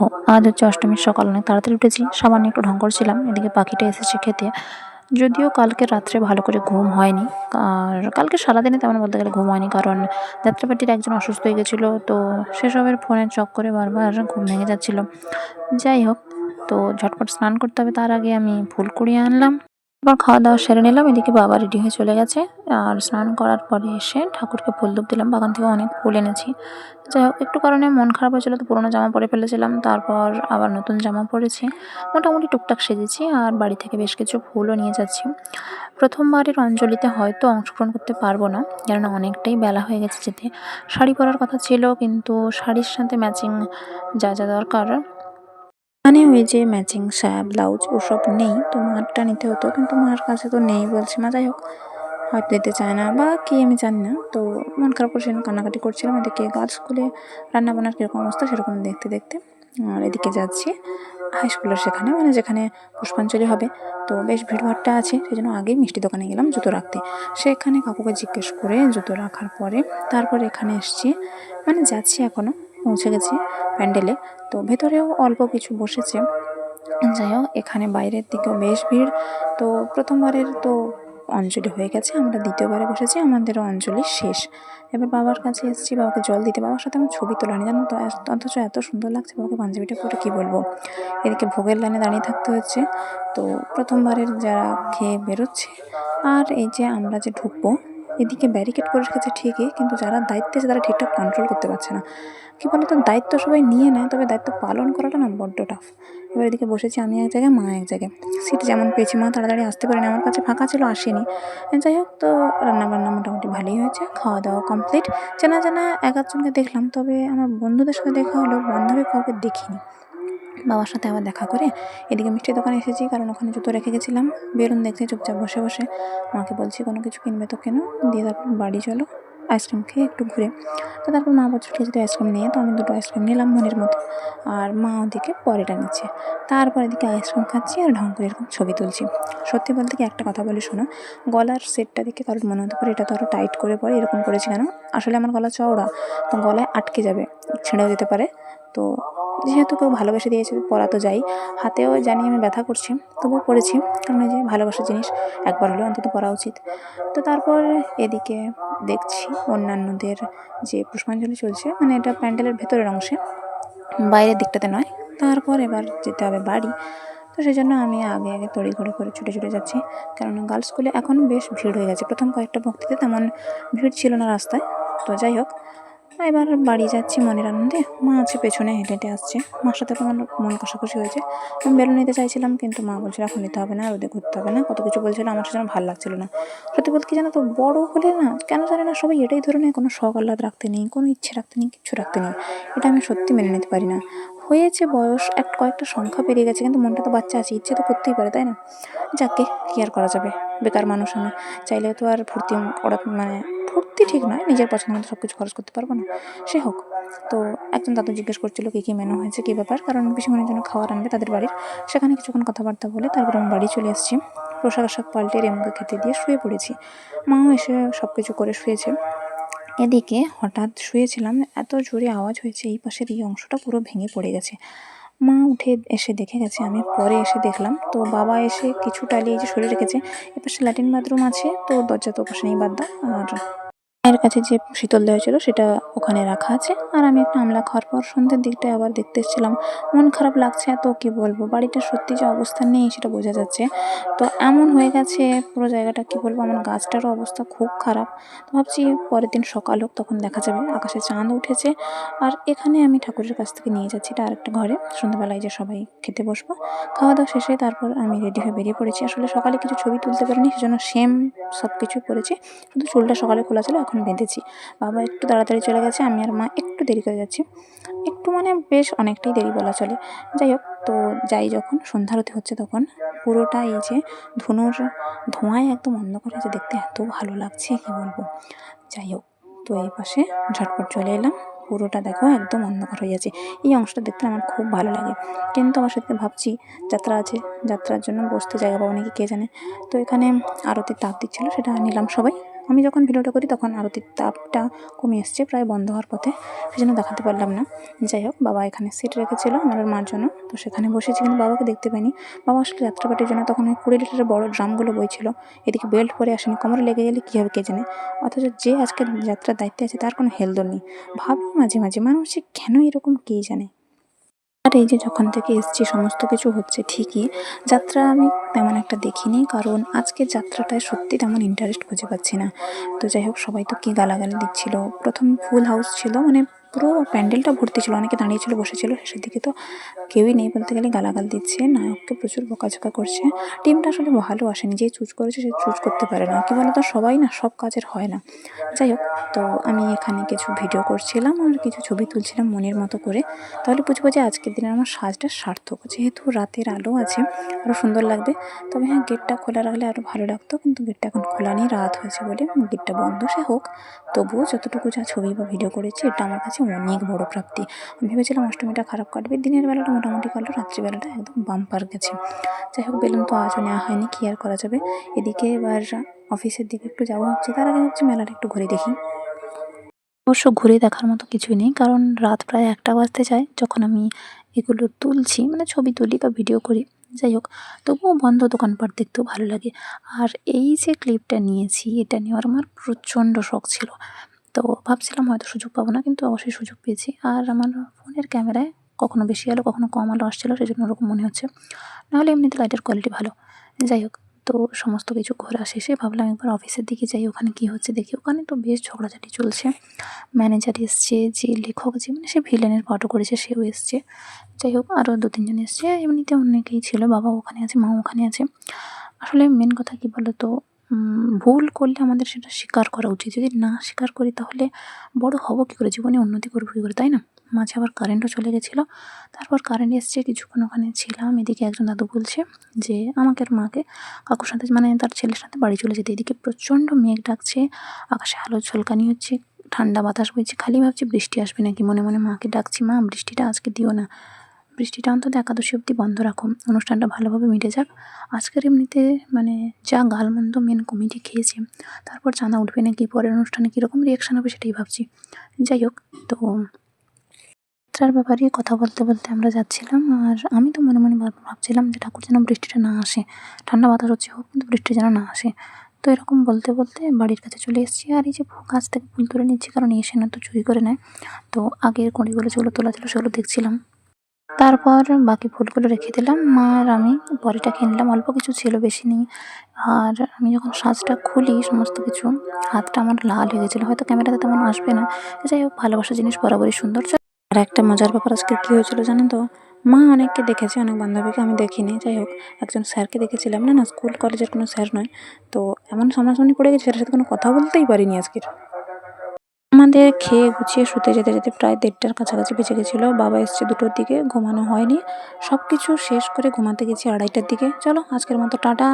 দেখো আজ হচ্ছে অষ্টমীর সকাল অনেক তাড়াতাড়ি উঠেছি সামান্য একটু ঢং করছিলাম, এদিকে পাখিটা এসেছে খেতে। যদিও কালকে রাত্রে ভালো করে ঘুম হয়নি, আর কালকে সারাদিনে তেমন বলতে গেলে ঘুম হয়নি, কারণ যাত্রাপাটির একজন অসুস্থ হয়ে গেছিল, তো সেসবের ফোনে চক করে বারবার ঘুম ভেঙে যাচ্ছিল। যাই হোক, তো ঝটপট স্নান করতে হবে, তার আগে আমি ফুল কুড়িয়ে আনলাম। এবার খাওয়া দাওয়া সেরে নিলাম। এদিকে বাবা রেডি হয়ে চলে গেছে। আর স্নান করার পরে এসে ঠাকুরকে ফুল ধূপ দিলাম। বাগান থেকে অনেক ফুল এনেছি। যাই হোক, একটু কারণে মন খারাপ হয়েছিলো তো পুরোনো জামা পরে ফেলেছিলাম। তারপর আবার নতুন জামা পরেছি। মোটামুটি টুকটাক সেজেছি আর বাড়ি থেকে বেশ কিছু ফুলও নিয়ে যাচ্ছি। প্রথমবারের অঞ্জলিতে হয়তো অংশগ্রহণ করতে পারব না, কেননা অনেকটাই বেলা হয়ে গেছে যেতে। শাড়ি পরার কথা ছিল, কিন্তু শাড়ির সাথে ম্যাচিং যা যা দরকার মানে ওই যে ম্যাচিং সায়া ব্লাউজ ওসব নেই। তো মারটা নিতে হতো, কিন্তু মার কাছে তো নেই বলছে, মা, যাই হোক হয়তো দিতে চায় না। বা কি আমি জানি না। তো মন খারাপ করে করছিলাম কান্নাকাটি করছিলাম। এদিকে গার্লস স্কুলে রান্নাবান্নার কীরকম অবস্থা সেরকম দেখতে দেখতে। আর এদিকে যাচ্ছি হাই স্কুলের সেখানে মানে যেখানে পুষ্পাঞ্জলি হবে। তো বেশ ভিড়ভাট্টা আছে, সেই জন্য আগেই মিষ্টি দোকানে গেলাম জুতো রাখতে। সেখানে কাকুকে জিজ্ঞেস করে জুতো রাখার পরে তারপর এখানে এসছি। মানে যাচ্ছি এখনও পৌঁছে গেছি প্যান্ডেলে। তো ভেতরেও অল্প কিছু বসেছে। যাই হোক, এখানে বাইরের দিকেও বেশ ভিড়। তো প্রথমবারের তো অঞ্জলি হয়ে গেছে, আমরা দ্বিতীয়বারে বসেছি, আমাদেরও অঞ্জলি শেষ। এবার বাবার কাছে এসেছি, বাবাকে জল দিতে। বাবার সাথে আমার ছবি তোলা জানো তো? অথচ এত সুন্দর লাগছে বাবাকে, পাঞ্জাবিটা পরে কী বলব? এদিকে ভোগের লাইনে দাঁড়িয়ে থাকতে হচ্ছে। তো প্রথমবারের যারা খেয়ে বেরোচ্ছে, আর এই যে আমরা যে ঢুকবো এদিকে ব্যারিকেড করে রেখেছে ঠিকই, কিন্তু যারা দায়িত্বে আছে তারা ঠিকঠাক কন্ট্রোল করতে পারছে না। কী বলতো, দায়িত্ব সবাই নিয়ে নেয়, তবে দায়িত্ব পালন করাটা না বড্ড টাফ এবার এদিকে বসেছি আমি এক জায়গায়, মা এক জায়গায়। সিট যেমন পেয়েছি, মা তাড়াতাড়ি আসতে পারেনি, আমার কাছে ফাঁকা ছিল, আসেনি। যাই হোক, তো রান্নাবান্না মোটামুটি ভালোই হয়েছে খাওয়া দাওয়া কমপ্লিট চেনা জানা এক আধজনকে দেখলাম, তবে আমার বন্ধুদের সাথে দেখা হলো, বান্ধবী কাউকে দেখিনি। বাবার সাথে আবার দেখা করে এদিকে মিষ্টির দোকানে এসেছি, কারণ ওখানে জুতো রেখে গেছিলাম। বেরুন দেখতে চুপচাপ বসে বসে মাকে বলছি, কোনো কিছু কিনবে তো কেন? দিয়ে তারপর বাড়ি চলো, আইসক্রিম খেয়ে একটু ঘুরে। তো তারপর মা খেয়েছি তো আইসক্রিম নিয়ে তো আমি দুটো আইসক্রিম নিলাম মনের মতো, আর মা ওদিকে পরেটা নিচ্ছে। তারপর এদিকে আইসক্রিম খাচ্ছি আর ঢং করে এরকম ছবি তুলছি। সত্যি বলতে কি একটা কথা বলি, শোনো, গলার সেটটা দেখে কারোর মনে হতে পারে এটা তো আরও টাইট করে পরে এরকম করেছি কেন? আসলে আমার গলা চওড়া, তো গলায় আটকে যাবে, ছেড়েও যেতে পারে। তো যেহেতু কেউ ভালোবেসে দিয়েছে পরা তো যাই। হাতেও জানি আমি ব্যথা করছি, তবুও পরেছি কারণ যে ভালোবাসার জিনিস একবার হলেও অন্তত পরা উচিত। তো তারপর এদিকে দেখছি অন্যান্যদের যে পুষ্পাঞ্জলি চলছে মানে এটা প্যান্ডেলের ভেতরের অংশে, বাইরের দিকটাতে নয়। তারপর এবার যেতে হবে বাড়ি। তো সেই জন্য আমি আগে আগে তড়ি ঘড়ি করে ছুটে ছুটে যাচ্ছি। কেননা গার্লস স্কুলে এখন বেশ ভিড় হয়ে গেছে। প্রথম কয়েকটা ভক্তিতে তেমন ভিড় ছিল না রাস্তায়। তো যাই হোক এবার বাড়ি যাচ্ছি মনের আনন্দে। মা আছে, পেছনে হেঁটে হেঁটে আসছে। মার সাথে তো আমার মন কষাকষি হয়েছে। আমি বেলুন নিতে চাইছিলাম, কিন্তু মা বলছিল, এখন নিতে হবে না, রোদে ঘুরতে হবে না। কত কিছু বলছিল, আমার সেজন্য ভালো লাগছিল না। সত্যি বলতে কি জানো তো, বড় হলে না, কেন জানি না সবাই এটাই ধরে নেয়, কোনো শখ আহ্লাদ রাখতে নেই, কোনো ইচ্ছে রাখতে নেই কিছু রাখতে নেই। এটা আমি সত্যি মেনে নিতে পারি না। হয়েছে বয়স, এক কয়েকটা সংখ্যা পেরিয়ে গেছে, কিন্তু মনটা তো বাচ্চা আছে, ইচ্ছে তো করতেই পারে, তাই না? যাকে কি আর করা যাবে? বেকার মানুষ আমি। চাইলে তো আর ফুর্তি করা মানে ফুর্তি ঠিক নয়, নিজের পছন্দ মতো সব কিছু খরচ করতে পারব না। সে হোক। তো একজন দাদু জিজ্ঞেস করছিল কী কী মেনু হয়েছে, কী ব্যাপার? কারণ পিসিমণির জন্য খাবার আনবে তাদের বাড়ির। সেখানে কিছুক্ষণ কথাবার্তা বলে তারপর আমি বাড়ি চলে এসেছি পোশাক আশাক পাল্টে রেমুকে খেতে দিয়ে শুয়ে পড়েছি। মাও এসে সব কিছু করে শুয়েছে। এদিকে হঠাৎ শুয়েছিলাম, এত জোরে আওয়াজ হয়েছে, এই পাশের এই অংশটা পুরো ভেঙে পড়ে গেছে। মা উঠে এসে দেখে গেছে, আমি পরে এসে দেখলাম। তো বাবা এসে কিছু টালিয়ে যে সরে রেখেছে, এপাশে ল্যাট্রিন বাথরুম আছে, তো দরজা তো ওপাশে নেই, বাদ দাও, আর মায়ের কাছে যে শীতল দেওয়া ছিল সেটা ওখানে রাখা আছে। আর আমি একটা আমলা খাওয়ার পর সন্ধ্যের দিকটায় আবার দেখতে এসেছিলাম। মন খারাপ লাগছে, এত কি বলব? বাড়িটা সত্যি যে অবস্থা নেই সেটা বোঝা যাচ্ছে। তো এমন হয়ে গেছে, পুরো জায়গাটা কি বলব? আমার গাছটারও অবস্থা খুব খারাপ। তো ভাবছি পরের দিন সকাল হোক, তখন দেখা যাবে। আকাশে চাঁদ উঠেছে। আর এখানে আমি ঠাকুরের কাছ থেকে নিয়ে যাচ্ছি এটা আরেকটা ঘরে। সন্ধ্যাবেলায় যে সবাই খেতে বসবো। খাওয়া দাওয়া শেষে তারপর আমি রেডি হয়ে বেরিয়ে পড়েছি। আসলে সকালে কিছু ছবি তুলতে পারিনি, সেজন্য সেম সব কিছু করেছি। শুধু চুলটা সকালে খোলা ছিল এখন বেঁধেছি। বাবা একটু তাড়াতাড়ি চলে গেছে, আমি আর মা একটু দেরি করে যাচ্ছি। একটু মানে বেশ অনেকটাই দেরি বলা চলে। যাই হোক, তো যাই যখন সন্ধ্যারতি হচ্ছে তখন, পুরোটা এই যে ধুনোর ধোঁয়ায় একদম অন্ধকার হয়েছে, দেখতে এত ভালো লাগছে, কি বলব। যাই হোক, তো এই পাশে ঝটপট চলে এলাম, পুরোটা দেখো একদম অন্ধকার হয়ে যাচ্ছে। এই অংশটা দেখতে আমার খুব ভালো লাগে। কিন্তু আমার সাথে ভাবছি, যাত্রা আছে, যাত্রার জন্য বসতে জায়গা পাবো নাকি, কে জানে? তো এখানে আরতি তাপ দিচ্ছিল, সেটা নিলাম সবাই। আমি যখন ভিডিওটা করি তখন আরতির তাপটা কমে এসছে, প্রায় বন্ধ হওয়ার পথে। সেজন্য দেখাতে পারলাম না। যাই হোক, বাবা এখানে সিট রেখেছিল আমার মার জন্য। তো সেখানে বসেছি কিন্তু বাবাকে দেখতে পাইনি। বাবা আসলে যাত্রাপাটির জন্য তখন ওই কুড়ি লিটারের বড় ড্রামগুলো বইছিল। এদিকে বেল্ট পরে আসেনি। কোমরে লেগে গেলে কী হবে কে জানে? অথচ যে আজকে যাত্রার দায়িত্বে আছে তার কোনো হেলদোল নেই। ভাবি মাঝে মাঝে, মানুষ যে কেন এরকম কে জানে? আর এই যে যখন থেকে এসছি, সমস্ত কিছু হচ্ছে ঠিকই। যাত্রা আমি তেমন একটা দেখিনি, কারণ আজকে যাত্রাটায় সত্যি তেমন ইন্টারেস্ট খুঁজে পাচ্ছি না। তো যাই হোক, সবাই তো কী গালাগালি দিচ্ছিল? প্রথম ফুল হাউস ছিল মানে পুরো প্যান্ডেলটা ভর্তি ছিল, অনেকে দাঁড়িয়েছিল বসেছিল শেষের দিকে তো কেউই নেই বলতে গেলে, গালাগাল দিচ্ছে, নায়ককে প্রচুর বকাঝকা করছে। টিমটা আসলে ভালো আসেনি, যে চুজ করেছে সে চুজ করতে পারে না। কি বলতো, সবাই না, সব কাজের হয় না। যাই হোক, তো আমি এখানে কিছু ভিডিও করছিলাম আর কিছু ছবি তুলছিলাম মনের মতো করে। তাহলে বুঝব যে আজকের দিনে আমার সাজটা সার্থক, যেহেতু রাতের আলো আছে আরও সুন্দর লাগবে। তবে হ্যাঁ গেটটা খোলা রাখলে আরও ভালো লাগতো, কিন্তু গেটটা এখন খোলা নেই, রাত হয়েছে বলে। গেটটা বন্ধ, সে হোক। তবুও যতটুকু যা ছবি বা ভিডিও করেছি, এটা আমার কাছে অনেক বড় প্রাপ্তি। আমি ভেবেছিলাম অষ্টমীটা খারাপ কাটবে, দিনের বেলাটা মোটামুটি কাটলো, রাত্রিবেলাটা একদম বাম্পার গেছে। যাই হোক বেলুন তো আজও নেওয়া হয়নি, কী আর করা যাবে? এদিকে এবার অফিসের দিকে একটু যাব ভাবছি তার আগে হচ্ছে মেলাটা একটু ঘুরে দেখি। অবশ্য ঘুরে দেখার মতো কিছুই নেই, কারণ রাত প্রায় একটা বাজতে যায়, যখন আমি এগুলো তুলছি মানে ছবি তুলি বা ভিডিও করি, যাই হোক, তবুও বন্ধ দোকানপাট দেখতেও ভালো লাগে। আর এই যে ক্লিপটা নিয়েছি, এটা নেওয়ার আমার প্রচণ্ড শখ ছিল। তো ভাবছিলাম হয়তো সুযোগ পাবো না, কিন্তু অবশ্যই সুযোগ পেয়েছি। আর আমার ফোনের ক্যামেরায় কখনো বেশি আলো, কখনো কম আলো আসছিল সেই জন্য ওরকম মনে হচ্ছে। নাহলে এমনিতে লাইটের কোয়ালিটি ভালো। যাই হোক, তো সমস্ত কিছু ঘোরা শেষে ভাবলাম একবার অফিসের দিকে যাই, ওখানে কী হচ্ছে দেখি। ওখানে তো বেশ ঝগড়াঝাটি চলছে। ম্যানেজার এসছে, যে লেখক যে মানে সে ভিলেনের পাঠও করেছে, সেও এসছে। যাই হোক আরও দু তিনজন এসছে। এমনিতে অনেকেই ছিল বাবা ওখানে আছে মা ওখানে আছে। আসলে মেন কথা কী বলো তো ভুল করলে আমাদের সেটা স্বীকার করা উচিত। যদি না স্বীকার করি, তাহলে বড় হব কী করে? জীবনে উন্নতি করব কী করে, তাই না? মাঝে আবার কারেন্টও চলে গেছিল। তারপর কারেন্ট এসছে, কিছুক্ষণ ওখানে ছিলাম, এদিকে একজন দাদু বলছে যে, আমাকে আর মাকে কাকুর সাথে মানে তার ছেলের সাথে বাড়ি চলে যেতে। এদিকে প্রচণ্ড মেঘ ডাকছে, আকাশে আলো ঝলকানি হচ্ছে, ঠান্ডা বাতাস বইছে, খালি ভাবছি বৃষ্টি আসবে নাকি? মনে মনে মাকে ডাকছি, মা, বৃষ্টিটা আজকে দিও না। বৃষ্টিটা অন্তত একাদশী অবধি বন্ধ রাখো। অনুষ্ঠানটা ভালোভাবে মিটে যাক। আজকের এমনিতে মানে যা গালমন্দ মেন কমিটি খেয়েছে, তারপর চাঁদা উঠবে নাকি পরের অনুষ্ঠানে কীরকম রিয়াকশান হবে সেটাই ভাবছি। যাই হোক, তো যাত্রার ব্যাপারে কথা বলতে বলতে আমরা যাচ্ছিলাম, আর আমি তো মনে মনে ভাবছিলাম যে ঠাকুর যেন বৃষ্টিটা না আসে। ঠান্ডা বাতাস হচ্ছে, হোক, কিন্তু বৃষ্টি যেন না আসে। তো এরকম বলতে বলতে বাড়ির কাছে চলে এসেছি, আর এই যে গাছ থেকে ফুল তুলে নিচ্ছি, কারণ এসে না তো চুরি করে নেয়। তো আগের কড়িগুলো যেগুলো তোলা ছিল, সেগুলো দেখছিলাম। তারপর বাকি ফুলগুলো রেখে দিলাম। আর আমি পরেটা কিনলাম অল্প কিছু ছিল, বেশি নেই। আর আমি যখন সাজটা খুলি, সমস্ত কিছু, হাতটা আমার লাল হয়ে গেছিল। হয়তো ক্যামেরাতে তেমন আসবে না। যাই হোক ভালোবাসা জিনিস বরাবরই সুন্দর। আর একটা মজার ব্যাপার আজকে কী হয়েছিল জানেন তো? মা অনেককে দেখেছে, অনেক বান্ধবীকে আমি দেখিনি। যাই হোক, একজন স্যারকে দেখেছিলাম। না না, স্কুল, কলেজের কোনো স্যার নয়। তো এমন সামনাসামনি পড়ে গেছে সেটার সাথে কোনো কথা বলতেই পারিনি আজকের। আমাদের খেয়ে গুছিয়ে শুতে যেতে যেতে প্রায় দেড়টার কাছাকাছি বেঁচে গেছিল। বাবা এসছে দুটোর দিকে, ঘুমানো হয়নি। সব কিছু শেষ করে ঘুমাতে গেছি আড়াইটার দিকে। চলো, আজকের মতো টাটা।